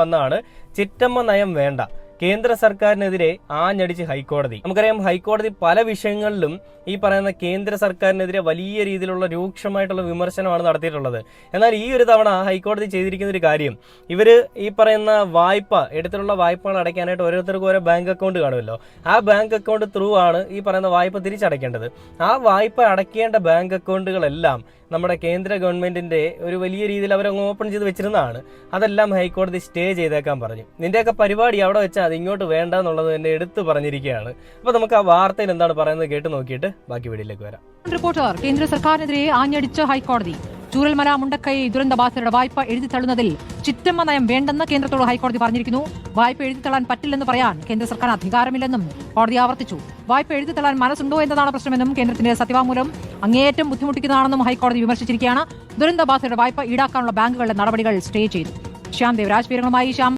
വന്നാണ് ചിറ്റമ്മ നയം വേണ്ട. കേന്ദ്ര സർക്കാരിനെതിരെ ആഞ്ഞടിച്ച് ഹൈക്കോടതി. നമുക്കറിയാം ഹൈക്കോടതി പല വിഷയങ്ങളിലും ഈ പറയുന്ന കേന്ദ്ര സർക്കാരിനെതിരെ വലിയ രീതിയിലുള്ള രൂക്ഷമായിട്ടുള്ള വിമർശനമാണ് നടത്തിയിട്ടുള്ളത്. എന്നാൽ ഈ ഒരു തവണ ഹൈക്കോടതി ചെയ്തിരിക്കുന്ന ഒരു കാര്യം ഇവർ ഈ പറയുന്ന വായ്പ എടുത്തിട്ടുള്ള വായ്പകൾ അടയ്ക്കാനായിട്ട് ഓരോരുത്തർക്കും ഓരോ ബാങ്ക് അക്കൗണ്ട് കാണുമല്ലോ. ആ ബാങ്ക് അക്കൗണ്ട് ത്രൂ ആണ് ഈ പറയുന്ന വായ്പ തിരിച്ചടയ്ക്കേണ്ടത്. ആ വായ്പ അടയ്ക്കേണ്ട ബാങ്ക് അക്കൗണ്ടുകളെല്ലാം നമ്മുടെ കേന്ദ്ര ഗവൺമെന്റിന്റെ ഒരു വലിയ രീതിയിൽ അവരങ്ങ് ഓപ്പൺ ചെയ്ത് വെച്ചിരുന്നതാണ്. അതെല്ലാം ഹൈക്കോടതി സ്റ്റേ ചെയ്തേക്കാൻ പറഞ്ഞു. നിന്റെയൊക്കെ പരിപാടി അവിടെ വെച്ചാൽ അത് ഇങ്ങോട്ട് വേണ്ട എന്നുള്ളത് തന്നെ എടുത്തു പറഞ്ഞിരിക്കുകയാണ്. അപ്പൊ നമുക്ക് ആ വാർത്തയിൽ എന്താണ് പറയുന്നത് കേട്ട് നോക്കിയിട്ട് ബാക്കി വീഡിയോയിലേക്ക് വരാം. റിപ്പോർട്ടർ കേന്ദ്ര സർക്കാരിനെതിരെ ആഞ്ഞടിച്ച ഹൈക്കോടതി. ചൂരൽമല മുണ്ടക്കൈ ദുരന്തബാധിതരുടെ വായ്പ എഴുതിത്തള്ളുന്നതിൽ ചിറ്റമ്മ നയം വേണ്ടെന്ന് കേന്ദ്രത്തോട് ഹൈക്കോടതി പറഞ്ഞിരിക്കുന്നു. വായ്പ എഴുതിത്തള്ളാൻ പറ്റില്ലെന്ന് പറയാൻ കേന്ദ്ര സർക്കാർ അധികാരമില്ലെന്നും കോടതി ആവർത്തിച്ചു. വായ്പ എഴുതിത്തള്ളാൻ മനസ്സുണ്ടോ എന്നതാണ് പ്രശ്നമെന്നും കേന്ദ്രത്തിന്റെ സത്യവാങ്മൂലം അങ്ങേയറ്റം ബുദ്ധിമുട്ടിക്കുന്നതാണെന്നും ഹൈക്കോടതി വിമർശിച്ചിരിക്കുകയാണ്. ദുരന്തബാധിതരുടെ വായ്പ ഈടാക്കാനുള്ള ബാങ്കുകളുടെ നടപടികൾ സ്റ്റേ ചെയ്തു. ശ്യാം ദേവരാജ് വിവരങ്ങളുമായി ശ്യാം